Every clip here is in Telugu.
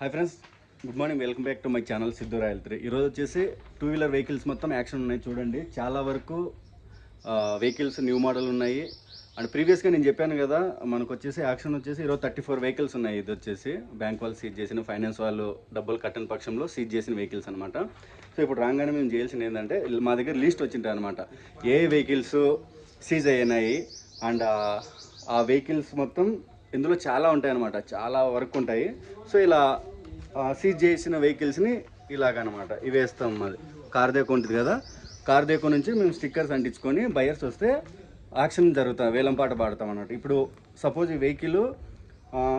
Hi friends good morning welcome back to my channel Siddhu Royal three ఈరోజు వచ్చేసి టూ వీలర్ వెహికల్స్ మొత్తం యాక్షన్ ఉన్నాయి. చూడండి. చాలా వరకు వెహికల్స్ న్యూ మోడల్ ఉన్నాయి. అండ్ ప్రీవియస్గా నేను చెప్పాను కదా మనకు వచ్చేసి యాక్షన్ వచ్చేసి ఈరోజు థర్టీ ఫోర్ వెహికల్స్ ఉన్నాయి. ఇది వచ్చేసి బ్యాంక్ వాళ్ళు సీజ్ చేసిన ఫైనాన్స్ వాళ్ళు డబ్బులు కట్టని పక్షంలో సీజ్ చేసిన వెహికల్స్ అనమాట సో ఇప్పుడు రాగానే మేము చేయాల్సింది ఏంటంటే మా దగ్గర లిస్ట్ వచ్చింటాయి అనమాట ఏ వెహికల్స్ సీజ్ అయినాయి? అండ్ ఆ వెహికల్స్ మొత్తం ఇందులో చాలా ఉంటాయి అనమాట చాలా వర్క్ ఉంటాయి. సో ఇలా సీజ్ చేసిన వెహికల్స్ని ఇలాగనమాట. ఇవి వేస్తాం మాది. కార్ దేకో ఉంటుంది కదా? కార్ దేకో నుంచి మేము స్టిక్కర్స్ అంటించుకొని బయర్స్ వస్తే యాక్షన్ జరుగుతుంది వేలం పాట పాడతాం అన్నట్టు. ఇప్పుడు సపోజ్ ఈ వెహికల్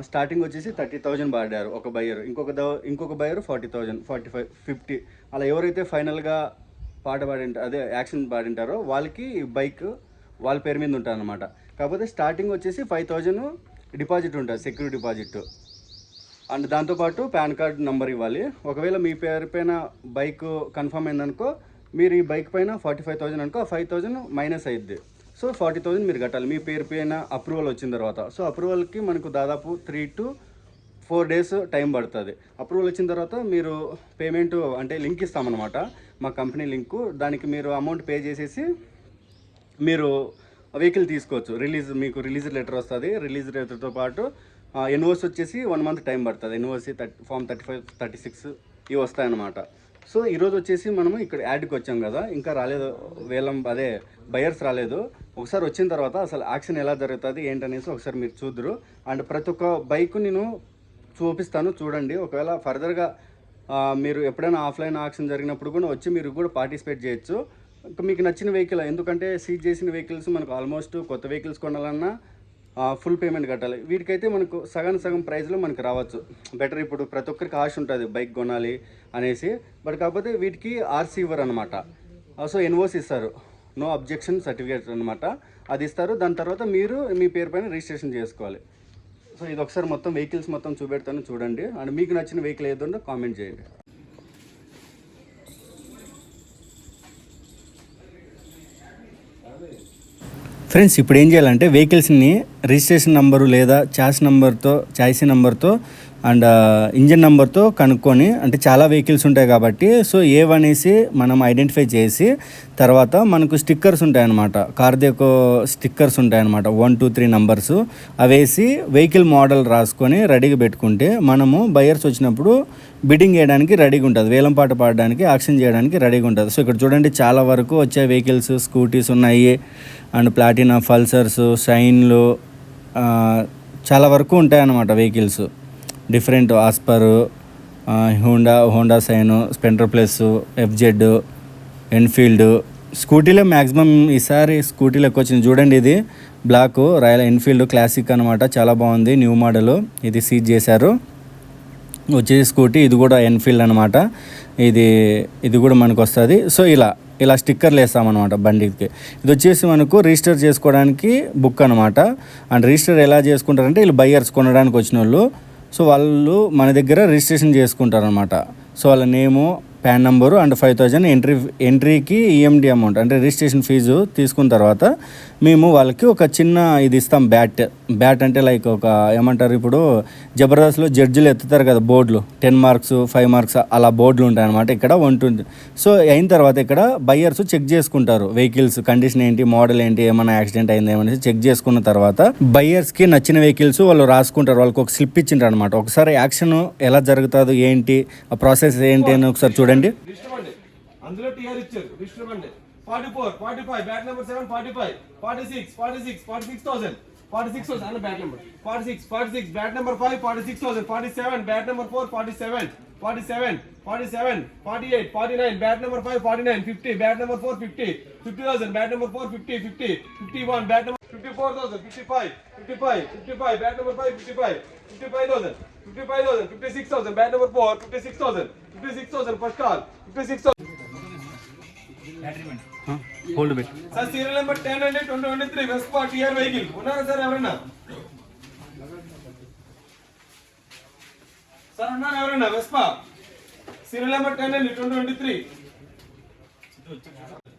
స్టార్టింగ్ వచ్చేసి థర్టీ థౌజండ్ పాడారు ఒక బయర్. ఇంకొక ఇంకొక buyer forty thousand forty five fifty. అలా ఎవరైతే ఫైనల్గా పాట పాడింటారు అదే యాక్షన్ పాడింటారో వాళ్ళకి బైక్ వాళ్ళ పేరు మీద ఉంటుంది అనమాట కాకపోతే స్టార్టింగ్ వచ్చేసి ఫైవ్ థౌజండ్ డిపాజిట్ ఉంటుంది సెక్యూరిటీ డిపాజిట్. అండ్ దాంతోపాటు పాన్ కార్డ్ నెంబర్ ఇవ్వాలి. ఒకవేళ మీ పేరు పైన బైక్ కన్ఫర్మ్ అయిందనుకో మీరు ఈ బైక్ పైన ఫార్టీ ఫైవ్ థౌజండ్ అనుకో ఫైవ్ థౌజండ్ మైనస్ అయ్యిద్ది సో ఫార్టీ థౌజండ్ మీరు కట్టాలి. మీ పేరు పైన అప్రూవల్ వచ్చిన తర్వాత. సో అప్రూవల్కి మనకు దాదాపు three to four days time పడుతుంది. అప్రూవల్ వచ్చిన తర్వాత మీరు పేమెంట్ అంటే లింక్ ఇస్తామన్నమాట. మా కంపెనీ లింకు. దానికి మీరు అమౌంట్ పే చేసేసి మీరు వెహికల్ తీసుకోవచ్చు. రిలీజ్ మీకు రిలీజ్ లెటర్ వస్తుంది. రిలీజ్ లెటర్తో పాటు ఎన్ఓసి వచ్చేసి వన్ మంత్ టైం పడుతుంది. NOC thirty form thirty five thirty six ఇవి వస్తాయన్నమాట. సో ఈరోజు వచ్చేసి మనము ఇక్కడ యాడ్కి వచ్చాం కదా. ఇంకా రాలేదు. వేలం అదే బయర్స్ రాలేదు. ఒకసారి వచ్చిన తర్వాత అసలు యాక్షన్ ఎలా జరుగుతుంది ఏంటనేసి ఒకసారి మీరు చూద్దరు. అండ్ ప్రతి ఒక్క బైక్ నేను చూపిస్తాను చూడండి. ఒకవేళ ఫర్దర్గా మీరు ఎప్పుడైనా ఆఫ్లైన్ ఆక్షన్ జరిగినప్పుడు కూడా వచ్చి మీరు కూడా పార్టిసిపేట్ చేయొచ్చు. మీకు నచ్చిన వెహికల్ ఎందుకంటే సీజ్ చేసిన వెహికల్స్ మనకు ఆల్మోస్ట్ కొత్త వెహికల్స్ కొనాలన్నా ఫుల్ పేమెంట్ కట్టాలి. వీటికైతే మనకు సగం సగం ప్రైస్లో మనకు రావచ్చు. బెటర్ ఇప్పుడు ప్రతి ఒక్కరికి ఆశ ఉంటుంది బైక్ కొనాలి అనేసి. బట్ కాకపోతే వీటికి ఆర్సీ ఇవ్వరు అనమాట సో ఎన్ఓసి ఇస్తారు. నో అబ్జెక్షన్ సర్టిఫికేట్ అనమాట అది ఇస్తారు. దాని తర్వాత మీరు మీ పేరు పైన రిజిస్ట్రేషన్ చేసుకోవాలి. సో ఇది ఒకసారి మొత్తం వెహికల్స్ మొత్తం చూపెడతాను చూడండి. అండ్ మీకు నచ్చిన వెహికల్ ఏదో కామెంట్ చేయండి. ఫ్రెండ్స్ ఇప్పుడు ఏం చేయాలంటే వెహికల్స్ని రిజిస్ట్రేషన్ నెంబరు లేదా చాస్ నెంబర్తో చాయిసీ నెంబర్తో అండ్ ఇంజిన్ నెంబర్తో కనుక్కొని అంటే చాలా వెహికల్స్ ఉంటాయి కాబట్టి సో ఏవనేసి మనం ఐడెంటిఫై చేసి తర్వాత మనకు స్టిక్కర్స్ ఉంటాయన్నమాట. కార్దేకో స్టిక్కర్స్ ఉంటాయన్నమాట. One two three numbers. అవేసి vehicle model రాసుకొని రెడీగా పెట్టుకుంటే మనము బయర్స్ వచ్చినప్పుడు బిడ్డింగ్ చేయడానికి రెడీగా ఉంటుంది. వేలం పాట పాడడానికి యాక్షన్ చేయడానికి రెడీగా ఉంటుంది. సో ఇక్కడ చూడండి చాలా వరకు వచ్చే వెహికల్స్ స్కూటీస్ ఉన్నాయి. అండ్ ప్లాటినా ఫల్సర్స్ షైన్లు చాలా వరకు ఉంటాయి అన్నమాట vehicles. Different as per Honda Honda Shine Splendor plus FZ Enfield. స్కూటీలో maximum ఈసారి స్కూటీలో ఎక్కువ వచ్చింది చూడండి ఇది బ్లాక్ రాయల్ ఎన్ఫీల్డ్ క్లాసిక్ అనమాట చాలా బాగుంది న్యూ మోడల్. ఇది సీజ్ చేశారు. వచ్చేసి స్కూటీ ఇది కూడా ఎన్ఫీల్డ్ అనమాట ఇది ఇది కూడా మనకు వస్తుంది. సో ఇలా ఇలా స్టిక్కర్లు వేస్తామన్నమాట బండికి. ఇది వచ్చేసి మనకు రిజిస్టర్ చేసుకోవడానికి బుక్ అనమాట అండ్ రిజిస్టర్ ఎలా చేసుకుంటారంటే వీళ్ళు బయ్యర్స్ కొనడానికి వచ్చిన వాళ్ళు సో వాళ్ళు మన దగ్గర రిజిస్ట్రేషన్ చేసుకుంటారనమాట సో వాళ్ళ name PAN number and five thousand entry ఎంట్రీకి EMD amount అంటే రిజిస్ట్రేషన్ ఫీజు తీసుకున్న తర్వాత మేము వాళ్ళకి ఒక చిన్న ఇది ఇస్తాం బ్యాట్. బ్యాట్ అంటే లైక్ ఒక ఏమంటారు ఇప్పుడు జబర్దస్త్లో జడ్జిలు ఎత్తుతారు కదా బోర్డులు. టెన్ మార్క్స్ ఫైవ్ మార్క్స్ అలా బోర్డులు ఉంటాయి అనమాట ఇక్కడ ఉంటుంది సో అయిన తర్వాత ఇక్కడ బయ్యర్స్ చెక్ చేసుకుంటారు. వెహికల్స్ కండిషన్ ఏంటి మోడల్ ఏంటి ఏమైనా యాక్సిడెంట్ అయింది ఏమనేసి చెక్ చేసుకున్న తర్వాత బయ్యర్స్కి నచ్చిన వెహికల్స్ వాళ్ళు రాసుకుంటారు. వాళ్ళకి ఒక స్లిప్ ఇచ్చింటారు అనమాట ఒకసారి యాక్షన్ ఎలా జరుగుతుందో ఏంటి ఆ ప్రాసెస్ ఏంటి అని ఒకసారి చూడండి. అందులో టీఆర్ ఇచ్చారు. 44, 45, bat number 7, 45, 46, 46, 46,000. 46,000 and a bat number. 46, 46, bat number 5, 46,000. 47, bat number 4, 47, 47, 47, 48, 49, bat number 5, 49, 50, bat number 4, 50, 50,000, bat number 4, 50, 50, 51, bat number 54,000, 55, 55, 55, bat number 5, 55, 55,000, 55,000, 56,000, bat number 4, 56,000, 56,000, first call, 56,000. Hold పెట్టి సార్ సీరియల్ నెంబర్ టెన్ అండి twenty twenty three west TR vehicle ఉన్నారా సార్ ఎవరన్నా సార్ ఉన్నారు ఎవరన్నా వెస్పా సీరియల్ నెంబర్ టెన్ అండి twenty twenty three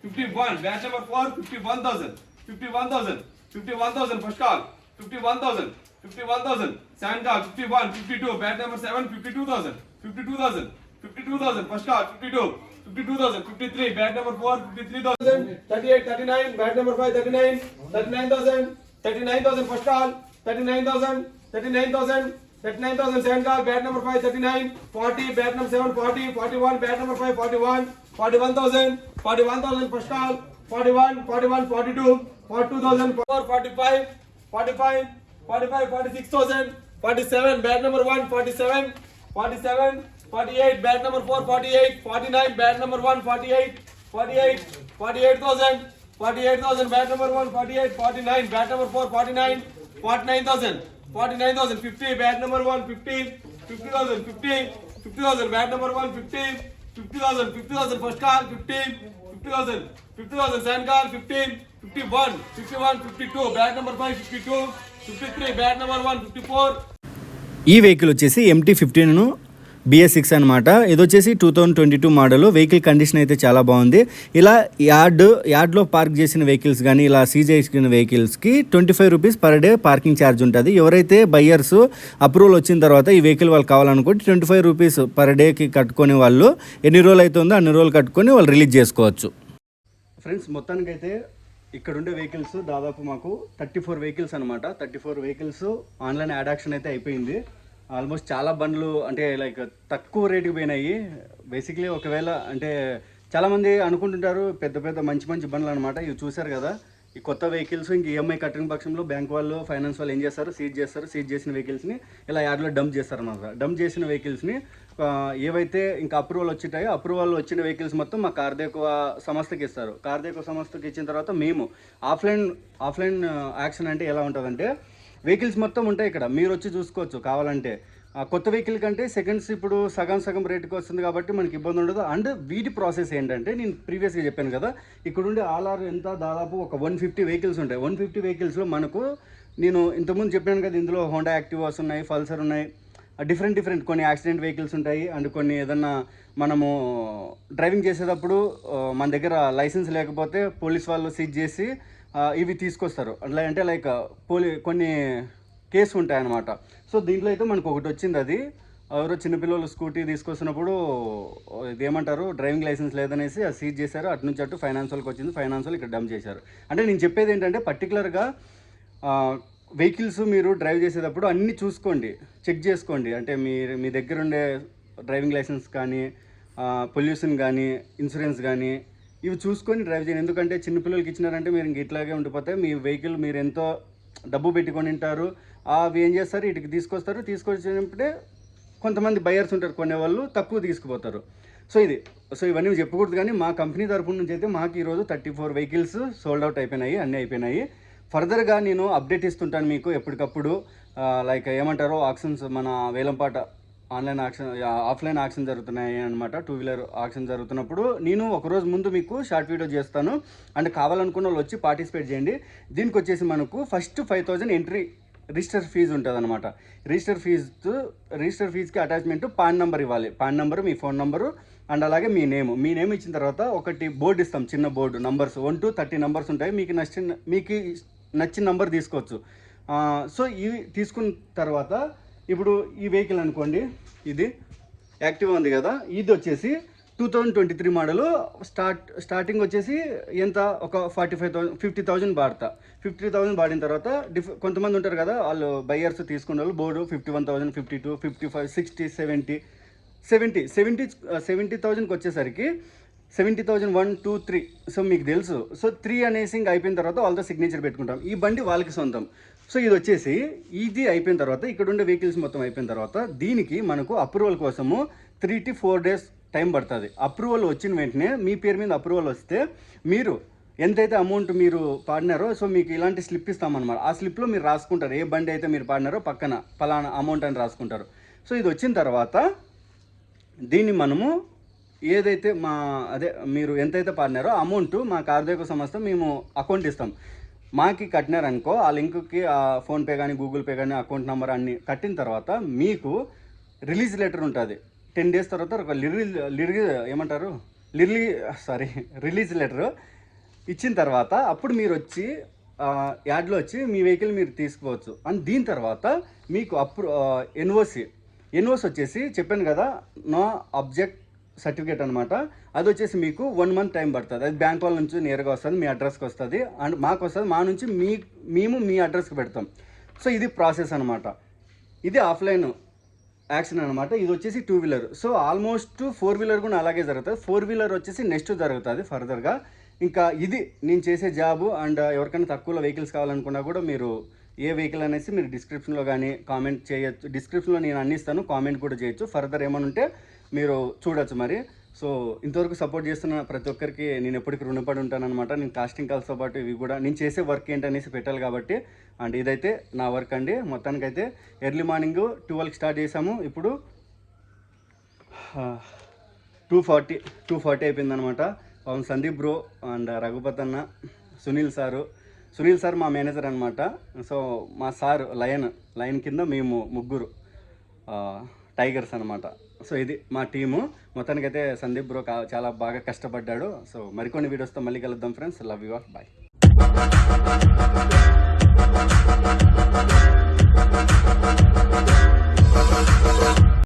fifty one batch number four fifty one thousand fifty one thousand fifty one thousand first call fifty one thousand 51,000. Second card, 51, 52. Bat number 7, 52,000. 52,000. 52,000. First card, 52. 52,000. 53. Bat number 4, 53,000. 38, 39. Bat number 5, 39. 39,000. 39,000. First call, 39,000. 39,000. 39,000. Second call, bat number 5, 39. 40. Bat number 7, 40. 41. Bat number 5, 41. 41,000. 41,000. First call, 41. 41. 42. 42,000. 4, 45. 45. 45, 46,000, 47, bad number 1, 47, 47, forty eight bat number four forty eight forty nine bat number one forty eight forty eight forty eight thousand forty eight thousand bat number one forty eight forty nine bat number four forty nine forty nine thousand forty nine thousand fifty bat number one fifty fifty thousand fifty fifty thousand bat number one fifty fifty thousand fifty thousand first call fifty fifty thousand fifty thousand second call fifteen fifty one fifty one fifty two bat number five fifty two fifty three bat number one fifty four ఈ వెహికల్ వచ్చేసి ఎంటీ ఫిఫ్టీన్ను బిఎస్ సిక్స్ అనమాట ఇది వచ్చేసి two thousand twenty two model vehicle condition అయితే చాలా బాగుంది. ఇలా యార్డ్ యార్డ్లో పార్క్ చేసిన వెహికల్స్ కానీ ఇలా సీజ్ చేసిన వెహికల్స్కి twenty five rupees per day parking charge ఉంటుంది. ఎవరైతే బయ్యర్స్ అప్రూవల్ వచ్చిన తర్వాత ఈ వెహికల్ వాళ్ళు కావాలనుకుంటే ట్వంటీ ఫైవ్ రూపీస్ పర్ డేకి కట్టుకునే వాళ్ళు ఎన్ని రోజులు అవుతుందో అన్ని రోజులు కట్టుకొని వాళ్ళు రిలీజ్ చేసుకోవచ్చు. ఫ్రెండ్స్ మొత్తానికైతే ఇక్కడ ఉండే వెహికల్స్ దాదాపు మాకు థర్టీ ఫోర్ వెహికల్స్ అనమాట thirty four vehicles online ad auction అయితే అయిపోయింది. ఆల్మోస్ట్ చాలా బండ్లు అంటే లైక్ తక్కువ రేటుకి పోయినాయి. బేసిక్లీ ఒకవేళ అంటే చాలామంది అనుకుంటుంటారు పెద్ద పెద్ద మంచి మంచి బండ్లు అనమాట ఇవి చూశారు కదా ఈ కొత్త వెహికల్స్ ఇంక ఈఎంఐ కట్టిన పక్షంలో బ్యాంక్ వాళ్ళు ఫైనాన్స్ వాళ్ళు ఏం చేస్తారు? సీజ్ చేస్తారు. సీజ్ చేసిన వెహికల్స్ని ఇలా యార్డ్లో డంప్ చేస్తారు అనమాట డంప్ చేసిన వెహికల్స్ని ఏవైతే ఇంకా అప్రూవల్ వచ్చిటాయో అప్రూవల్ వచ్చిన వెహికల్స్ మొత్తం మా కార్దేకువ సంస్థకి ఇస్తారు. కార్దేకువ సంస్థకి ఇచ్చిన తర్వాత మేము ఆఫ్లైన్ ఆఫ్లైన్ యాక్షన్ అంటే ఎలా ఉంటుందంటే వెహికల్స్ మొత్తం ఉంటాయి ఇక్కడ. మీరు వచ్చి చూసుకోవచ్చు కావాలంటే. ఆ కొత్త వెహికల్ కంటే సెకండ్స్ ఇప్పుడు సగం సగం రేటుకి వస్తుంది కాబట్టి మనకి ఇబ్బంది ఉండదు. అండ్ వీటి ప్రాసెస్ ఏంటంటే నేను ప్రీవియస్గా చెప్పాను కదా ఇక్కడ ఉండే ఎంత దాదాపు ఒక వన్ ఫిఫ్టీ వెహికల్స్ ఉంటాయి. వన్ ఫిఫ్టీ వెహికల్స్లో మనకు నేను ఇంతకుముందు చెప్పాను కదా ఇందులో హోండా యాక్టివాస్ ఉన్నాయి పల్సర్ ఉన్నాయి. డిఫరెంట్ డిఫరెంట్ కొన్ని యాక్సిడెంట్ వెహికల్స్ ఉంటాయి. అండ్ కొన్ని ఏదన్నా మనము డ్రైవింగ్ చేసేటప్పుడు మన దగ్గర లైసెన్స్ లేకపోతే పోలీస్ వాళ్ళు సీజ్ చేసి ఇవి తీసుకొస్తారు. అట్లా అంటే లైక్ పోలీ కొన్ని కేసు ఉంటాయి అన్నమాట సో దీంట్లో అయితే మనకు ఒకటి వచ్చింది అది. ఎవరో చిన్నపిల్లలు స్కూటీ తీసుకొస్తున్నప్పుడు ఇది ఏమంటారు డ్రైవింగ్ లైసెన్స్ లేదనేసి అది సీజ్ చేశారు. అటు నుంచి అటు ఫైనాన్స్ వాళ్ళకి వచ్చింది. ఫైనాన్స్ వాళ్ళు ఇక్కడ డంప్ చేశారు. అంటే నేను చెప్పేది ఏంటంటే పర్టికులర్గా వెహికల్స్ మీరు డ్రైవ్ చేసేటప్పుడు అన్నీ చూసుకోండి. చెక్ చేసుకోండి. అంటే మీ మీ దగ్గర ఉండే డ్రైవింగ్ లైసెన్స్ కానీ పొల్యూషన్ కానీ ఇన్సూరెన్స్ కానీ ఇవి చూసుకొని డ్రైవ్ చేయండి. ఎందుకంటే చిన్నపిల్లలకి ఇచ్చినారంటే మీరు ఇంక ఇట్లాగే ఉండిపోతే మీ వెహికల్ మీరు ఎంతో డబ్బు పెట్టుకొని ఉంటారు. అవి ఏం చేస్తారు? ఇటుకి తీసుకొస్తారు. తీసుకొచ్చినప్పుడే కొంతమంది బయర్స్ ఉంటారు. కొనేవాళ్ళు తక్కువ తీసుకుపోతారు. సో ఇది సో ఇవన్నీ చెప్పకూడదు కానీ మా కంపెనీ తరపు నుంచి అయితే మాకు ఈరోజు thirty four vehicles sold out అయిపోయినాయి. అన్నీ అయిపోయినాయి. ఫర్దర్గా నేను అప్డేట్ ఇస్తుంటాను మీకు ఎప్పటికప్పుడు. లైక్ ఏమంటారో ఆక్షన్స్ మన వేలంపాట ఆన్లైన్ ఆక్షన్ ఆఫ్లైన్ ఆక్షన్ జరుగుతున్నాయి అనమాట టూ వీలర్ ఆక్షన్ జరుగుతున్నప్పుడు నేను ఒకరోజు ముందు మీకు షార్ట్ వీడియో చేస్తాను. అండ్ కావాలనుకున్న వాళ్ళు వచ్చి పార్టిసిపేట్ చేయండి. దీనికి వచ్చేసి మనకు first five thousand entry register fee ఉంటుంది అనమాట రిజిస్టర్ ఫీజు రిజిస్టర్ ఫీజుకి అటాచ్మెంట్ పాన్ నెంబర్ ఇవ్వాలి. పాన్ నెంబర్ మీ ఫోన్ నెంబరు అండ్ అలాగే మీ నేమ్ మీ నేమ్ ఇచ్చిన తర్వాత ఒకటి బోర్డు ఇస్తాం చిన్న board numbers one to thirty numbers ఉంటాయి. మీకు నచ్చిన మీకు నచ్చిన నంబర్ తీసుకోవచ్చు. సో ఇవి తీసుకున్న తర్వాత ఇప్పుడు ఈ వెహికల్ అనుకోండి. ఇది యాక్టివ్ ఉంది కదా. ఇది వచ్చేసి two thousand twenty three model start starting వచ్చేసి ఎంత? ఒక forty five thousand fifty thousand బాడతా fifty thousand బాడిన తర్వాత డిఫ్ కొంతమంది ఉంటారు కదా వాళ్ళు బయ్యర్స్ తీసుకున్న వాళ్ళు board fifty one thousand fifty two fifty five sixty seventy seventy seventy seventy థౌజండ్కి వచ్చేసరికి seventy thousand one two three. So మీకు తెలుసు. సో త్రీ అనేసి ఇంకా అయిపోయిన తర్వాత వాళ్ళతో సిగ్నేచర్ పెట్టుకుంటాం. ఈ బండి వాళ్ళకి సొంతం. సో ఇది వచ్చేసి ఇది అయిపోయిన తర్వాత ఇక్కడ ఉండే వెహికల్స్ మొత్తం అయిపోయిన తర్వాత దీనికి మనకు అప్రూవల్ కోసము three to four days time పడుతుంది. అప్రూవల్ వచ్చిన వెంటనే మీ పేరు మీద అప్రూవల్ వస్తే మీరు ఎంతైతే అమౌంట్ మీరు పాడినారో సో మీకు ఇలాంటి స్లిప్ ఇస్తామన్నమాట. ఆ స్లిప్లో మీరు రాసుకుంటారు. ఏ బండి అయితే మీరు పాడినారో పక్కన ఫలానా అమౌంట్ అని రాసుకుంటారు. సో ఇది వచ్చిన తర్వాత దీన్ని మనము ఏదైతే మా అదే మీరు ఎంతైతే పాడినారో అమౌంట్ మా కార్దేక సంస్థ మేము అకౌంట్ ఇస్తాం. మాకి కట్టినారనుకో ఆ లింక్కి ఆ ఫోన్పే కానీ గూగుల్ పే కానీ అకౌంట్ నెంబర్ అన్ని కట్టిన తర్వాత మీకు రిలీజ్ లెటర్ ఉంటుంది. టెన్ డేస్ తర్వాత ఒక లిరిల్ లిరి ఏమంటారు? లిర్లీ సారీ రిలీజ్ లెటర్ ఇచ్చిన తర్వాత అప్పుడు మీరు వచ్చి యాడ్లో వచ్చి మీ వెహికల్ మీరు తీసుకోవచ్చు అండ్ దీని తర్వాత మీకు అప్రూ ఎన్ఓసి ఎన్ఓసి వచ్చేసి చెప్పాను కదా నో అబ్జెక్ట్ సర్టిఫికేట్ అనమాట అది వచ్చేసి మీకు వన్ మంత్ టైం పడుతుంది. అది బ్యాంక్ వాళ్ళ నుంచి నేరుగా వస్తుంది మీ అడ్రస్కి వస్తుంది. అండ్ మాకు వస్తుంది మా నుంచి మీ మేము మీ అడ్రస్కి పెడతాం. సో ఇది ప్రాసెస్ అనమాట ఇది ఆఫ్లైన్ యాక్షన్ అనమాట ఇది వచ్చేసి two wheeler so almost four wheeler కూడా అలాగే జరుగుతుంది. ఫోర్ వీలర్ వచ్చేసి నెక్స్ట్ జరుగుతుంది ఫర్దర్గా ఇంకా ఇది నేను చేసే జాబు అండ్ ఎవరికైనా తక్కువలో వెహికల్స్ కావాలనుకున్నా కూడా మీరు ఏ వెహికల్ అనేసి మీరు డిస్క్రిప్షన్లో కానీ కామెంట్ చేయొచ్చు. డిస్క్రిప్షన్లో నేను అందిస్తాను కామెంట్ కూడా చేయొచ్చు. ఫర్దర్ ఏమైనా ఉంటే మీరు చూడొచ్చు మరి. సో ఇంతవరకు సపోర్ట్ చేస్తున్న ప్రతి ఒక్కరికి నేను ఎప్పటికీ రుణపడి ఉంటానన్నమాట. నేను కాస్టింగ్ కాల్స్తో పాటు ఇవి కూడా నేను చేసే వర్క్ ఏంటనేసి పెట్టాలి కాబట్టి. అండ్ ఇదైతే నా వర్క్ అండి. మొత్తానికైతే ఎర్లీ మార్నింగ్ ట్వెల్వ్కి స్టార్ట్ చేసాము. ఇప్పుడు టూ ఫార్టీ టూ ఫార్టీ అయిపోయింది అనమాట పవన్ సందీప్ బ్రో అండ్ రఘుపత్ అన్న సునీల్ సారు. సునీల్ సార్ మా మేనేజర్ అనమాట సో మా సార్ లయన్ లయన్ కింద మేము ముగ్గురు టైగర్స్ అనమాట సో ఇది మా టీము. మొత్తానికైతే సందీప్ బ్రో చాలా బాగా కష్టపడ్డాడు. సో మరికొన్ని వీడియోస్తో మళ్ళీ కలుద్దాం friends. Love you all bye